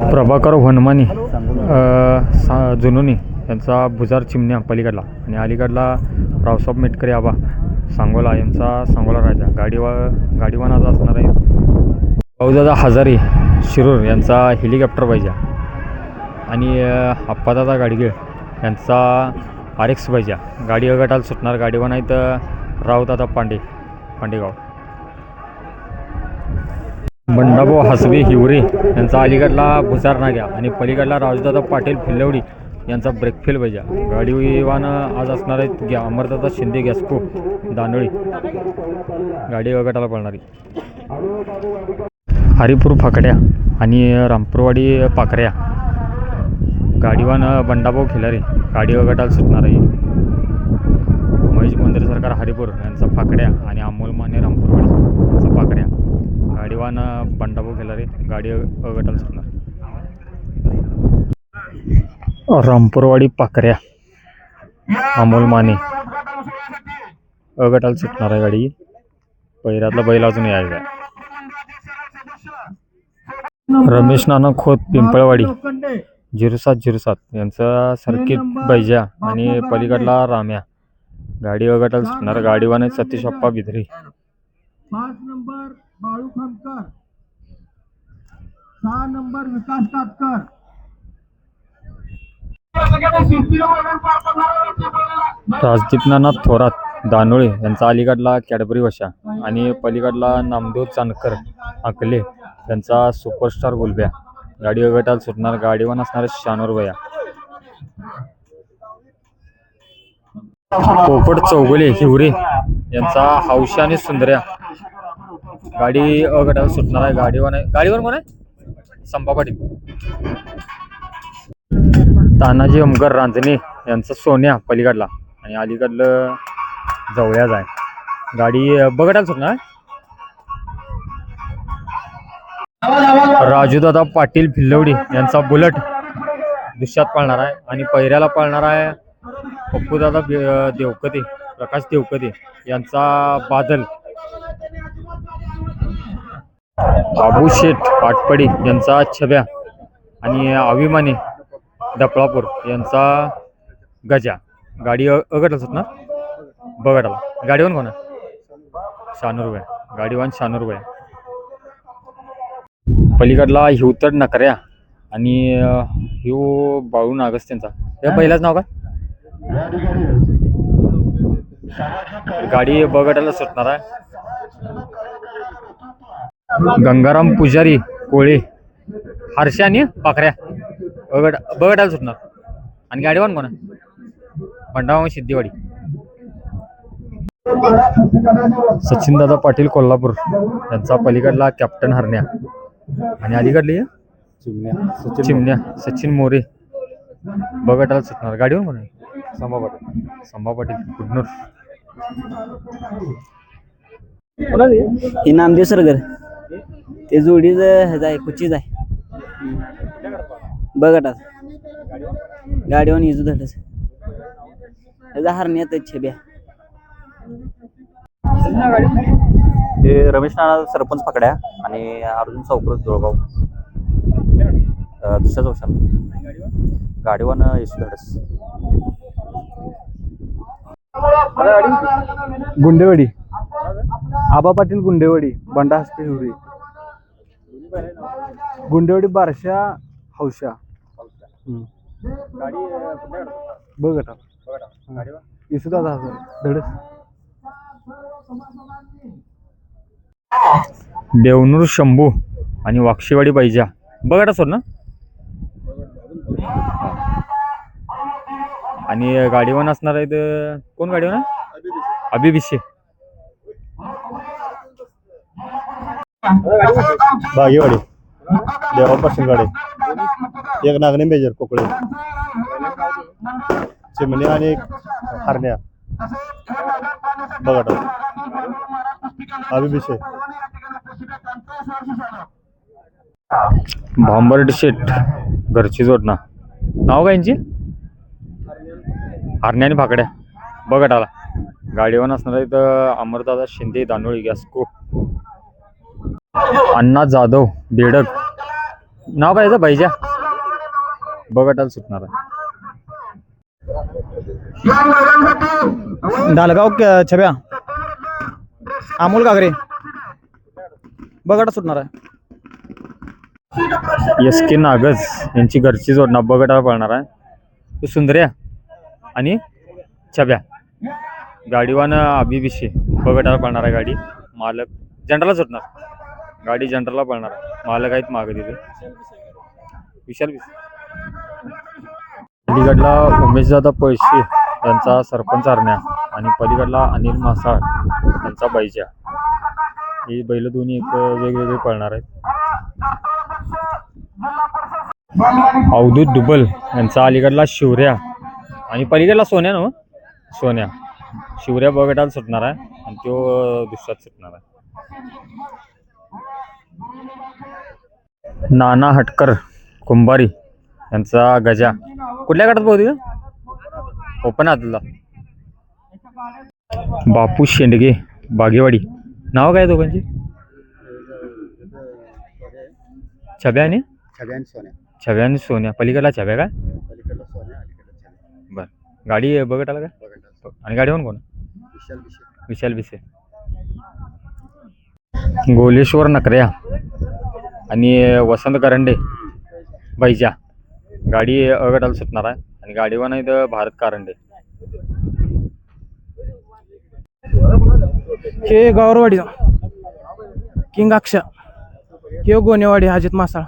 प्रभाकर वनमानी सा जुनोनी यांचा भुजार चिमण्या पलीकडला आणि अलीकडला रावसाहेब मेटकरी आबा सांगोला यांचा सांगोला राजा गाडीवा गाडीवानाचा असणार आहे भाऊदादा हजारे शिरूर यांचा हेलिकॉप्टर पाहिजे आणि अप्पादादा गाडगीळ यांचा आर एक्स पाहिजे गाडी अगटाला सुटणार गाडीवान आहेत अ, रावदादा पांडे पांडेगाव. बंडाभाऊ हसबे हिवरे यांचा अलीकडला भुसार नाग्या आणि पलीकडला राजदादा पाटील फिल्लवडी यांचा ब्रेकफेल पाहिजे गाडीवानं आज असणार आहेत गॅ अमरदादा शिंदे गॅस्को दानोळी. गाडी वगटाला पळणारी. हरिपूर फाकड्या आणि रामपूरवाडी पाकऱ्या. गाडीवान बंडाभाऊ खिलारे गाडी वगटाला सुटणार आहे. महेश मंदिर सरकार हरिपूर यांचा फाकड्या आणि अमोल माने रामपूरवाडी. गाडीवान बंडाभाऊ खिलारे गाडी अगटाला सुटणार रामपूरवाडी पाकऱ्या अमोल माने. अगटाल सुटणार आहे गाडी. पहिल्यातला बैल अजून यायचा रमेश नाना खोत पिंपळवाडी. झिरो सात झिरो सात. यांचा सर्किट बैजा आणि पलीकडला राम्या. गाडी अगटाल सुटणार. गाडीवान आहे सतीश अप्पा बिधरे. नंबर. बाळू खामकर सहा नंबर विकास तातकर राजदीप थोरात दानोळे यांचा अलीगडला कॅडबरी वशा आणि पलीकडला नामदेव चांदकर अकले यांचा सुपरस्टार गुलब्या. गाडी गटात सुटणार गाडीवान असणारे शानोर वया. पोपट चौगुले हिवरे यांचा हौशा आणि सुंदर्या गाडी अगटाला सुटणार आहे. गाडीवर आहे गाडीवर कोण आहे? संभा पाटील. तानाजी ओमकर रांजणे यांचा सोन्या पलीकडला आणि अलीकडलं जवळ्याच आहे. गाडी अं, सुटणार सुटणार राजूदादा पाटील भिल्लवडी यांचा बुलट दुष्यात पाळणार आहे आणि पैऱ्याला पाळणार आहे. पप्पूदादा देवकते प्रकाश देवकते यांचा बादल बाबू शेठ पाटपडी यांचा छब्या आणि अभिमानी दपळापूर यांचा गजा. गाडी अ- अगटला ना? बगटाला गाडीवान कोणा शहाण्णव रुपये गाडीवान शहाण्णव रुपये पलीकडला हिवतड नकऱ्या आणि हिव बाळू नागस त्यांचा या पहिलाच नाव काय? गाडी बगटाला सुटणार आहे. गंगाराम पुजारी कोळे हर्षा आणि पाखऱ्या. बगट बगटाला सुटणार. आणि गाडीवान कोणा भंडावा सिद्धिवाडी. सचिनदादा पाटील कोल्हापूर. यांचा पलीकडला कॅप्टन हरण्या. आणि अलीकडली? चिमण्या. सचिन मोरे. बगटाला सुटणार. गाडीवर कोण आहे? संभा पाटील. संभा पाटील कुडनूर हे नामदेव सरगर. ते जोडीच ह्याचा आहे कुचीच आहे. बघटाच गाडीवर येजू धडच ह्याचा हरण्यात छेब्या. हे रमेश नाना सरपंच पकड्या आणि अर्जुन चौकरत जोळगाव. अं, दुसऱ्याच वर्षात गाडीवान येशू धडस. गुंडेवाडी. आबा पाटील गुंडेवाडी बंडा हस्ते हिवरी गुंडेवाडी बारशा हौशा. बघ. इसुदा धडस. देवनूर शंभू आणि वाक्षीवाडी बैजा. बघा सोड ना. आणि गाडीवान असणार आहेत अं, कोण गाडीवान अभिभिषे. बागेवाडी. देवापासून गाडी. एक नागणे मेजर कोकळे चिमणी आणि एक हरण्या. बघा. अभिभिषेक भांबर्ड शेट घरची जोडणा. नाव काय यांची? हरण्या आणि फाकड्या बघा आला गाडीवर असणार इथं अमरदादा शिंदे दानोळी गॅस्को अण्णा जाधव बेडक. नाव काय बैजा बघटाला सुटणार आहे. डालगाव छब्या. अमोल कागरे बघा सुटणार आहे. एस के नागज यांची घरची जोडणा बगटाला पळणार आहे. तो सुंदर्या आणि छब्या. गाडीवान अभिविषय बगटाला पळणार आहे गाडी. मालक जनरलला सुटणार. गाडी जनरलला पळणार. मालक आहेत मागे तिथे. विशाल अलीगडला उमेश उमेशदादा पळशी यांचा सरपंच हरण्या आणि पलीकडला अनिल मासाळ यांचा बैजा. ही बैल दोन्ही एक वेगवेगळे पळणार आहेत. अवधूत दुबल यांचा अलीकडला शिवऱ्या आणि पलीकडला सोन्या ना हो? सोन्या. शिवऱ्या बगटाला सुटणार आहे आणि तो दुसऱ्यात सुटणार आहे. नाना हटकर कुंभारी यांचा गजा. कुठल्या गटात पोहते ओपन आतला बापू शेंडगे बागेवाडी. नाव काय दोघांची? छब्या आणि? छब्या आणि सोन्या. पलीकडला छब्या काय? बर. गाडी बघत आला का आणि गाडी कोण? विशाल बिसे गोलेश्वर नकऱ्या आणि वसंत करंडे बैजा. गाडी अगटाला सुटणार आहे आणि गाडीवर नाही तर भारत कारंडे. हे गौरवाडी किंग अक्षा हे गोनेवाडी अजित मासाळ.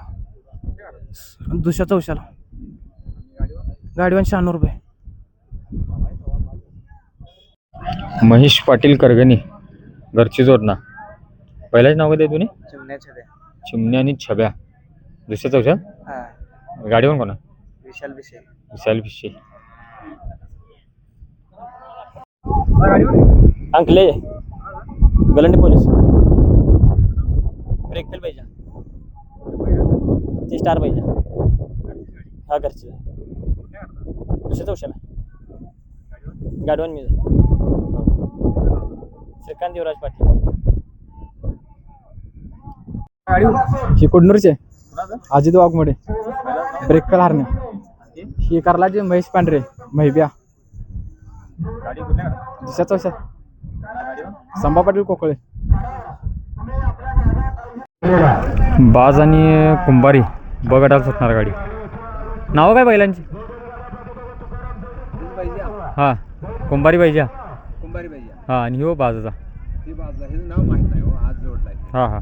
दुसऱ्या चौशाला. गाडीवान शहाण्णव रुपये महेश पाटील करगणी घरची जोडणा. पहिलाच नाव काय तुम्ही चिमण्या आणि छब्या. दुसऱ्या चौशा गाडीवर कोणा विशाल विषय विशाल भिशे. अंकले गलंडी पोलीस. ब्रेक फेल पाहिजे ते स्टार पाहिजे हा घरचे. दुसऱ्या चौशाला गाडवान मी श्रीकांत युवराज पाटील. ही कुडनूरचे अजित वाघमोडे. ब्रेकल हारण्या ही कारलाचे महेश पांढरे महिब्या. दुसऱ्या चौशा संभा पाटील कोकळे. बाज आणि कुंभारी बगटाला सुटणार गाडी. नावं काय बैलांची? हा कुंभारी पाहिजे कुंभारी पाहिजे हा आणि हो बाजाचा. नाव माहीत नाही हो, आज जोडलाय. हा हा.